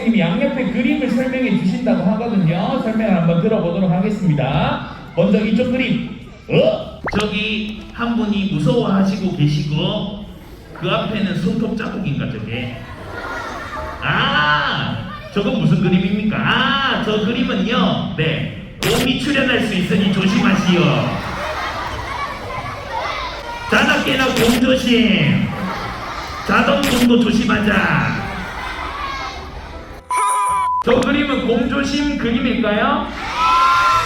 선생님이 양옆에 그림을 설명해 주신다고 하거든요. 설명을 한번 들어보도록 하겠습니다. 먼저 이쪽 그림. 어? 저기 한 분이 무서워하시고 계시고 그 앞에는 손톱 자국인가 저게? 아, 저건 무슨 그림입니까? 아, 저 그림은요. 네, 곰이 출현할 수 있으니 조심하시오. 자나깨나 곰 조심. 자동 곰도 조심하자. 저 그림은 곰 조심 그림일까요?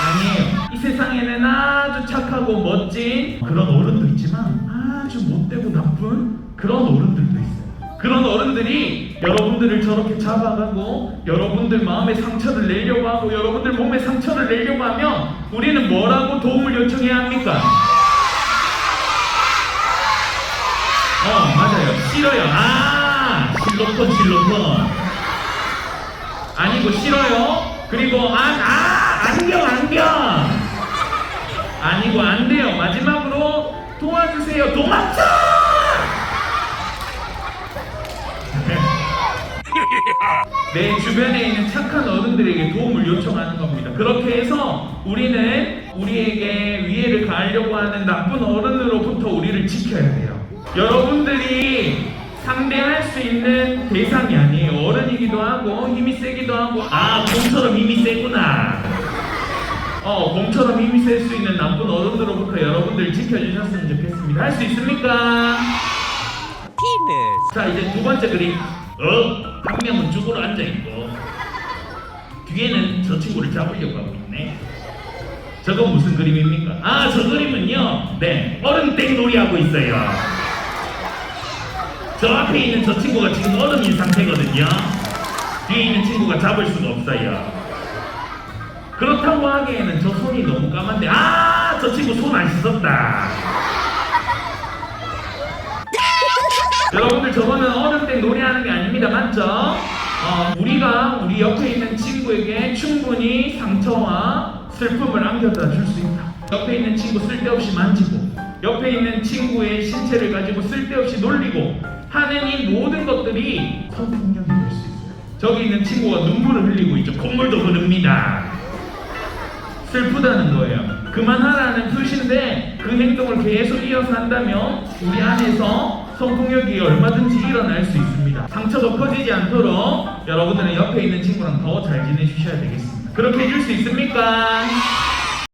아니에요. 이 세상에는 아주 착하고 멋진 그런 어른도 있지만 아주 못되고 나쁜 그런 어른들도 있어요. 그런 어른들이 여러분들을 저렇게 잡아가고 여러분들 마음에 상처를 내려고 하고 여러분들 몸에 상처를 내려고 하면 우리는 뭐라고 도움을 요청해야 합니까? 어 맞아요 싫어요 아 실로폰 실로폰 아니고 싫어요? 그리고 아, 아 안경 안경. 아니고 안 돼요. 마지막으로 도와주세요. 도망쳐! 내 주변에 있는 착한 어른들에게 도움을 요청하는 겁니다. 그렇게 해서 우리는 우리에게 위해를 가하려고 하는 나쁜 어른으로부터 우리를 지켜야 돼요. 여러분들이 상대할 수 있는 대상이 아니에요. 어른이기도 하고 힘이 세기도 하고 아 곰처럼 힘이 세구나. 어 곰처럼 힘이 셀 수 있는 나쁜 어른들로부터 여러분들 지켜주셨으면 좋겠습니다. 할 수 있습니까? 자 이제 두 번째 그림 어? 한 명은 죽으러 앉아 있고 뒤에는 저 친구를 잡으려고 하고 있네 저건 무슨 그림입니까? 아 저 그림은요 네 얼음 땡놀이 하고 있어요 저 앞에 있는 저 친구가 지금 얼음인 상태거든요 뒤에 있는 친구가 잡을 수가 없어요 그렇다고 하기에는 저 손이 너무 까만데 아 저 친구 손 안 씻었다 여러분들 저거는 어른 때 노래하는 게 아닙니다. 맞죠? 어, 우리가 우리 옆에 있는 친구에게 충분히 상처와 슬픔을 안겨다 줄 수 있다. 옆에 있는 친구 쓸데없이 만지고 옆에 있는 친구의 신체를 가지고 쓸데없이 놀리고 하는 이 모든 것들이 성폭력이 될 수 있어요. 저기 있는 친구가 눈물을 흘리고 있죠. 콧물도 흐릅니다. 슬프다는 거예요. 그만하라는 표시인데 그 행동을 계속 이어서 한다면 우리 안에서 성폭력이 얼마든지 일어날 수 있습니다. 상처가 커지지 않도록 여러분들은 옆에 있는 친구랑 더 잘 지내주셔야 되겠습니다. 그렇게 해줄 수 있습니까?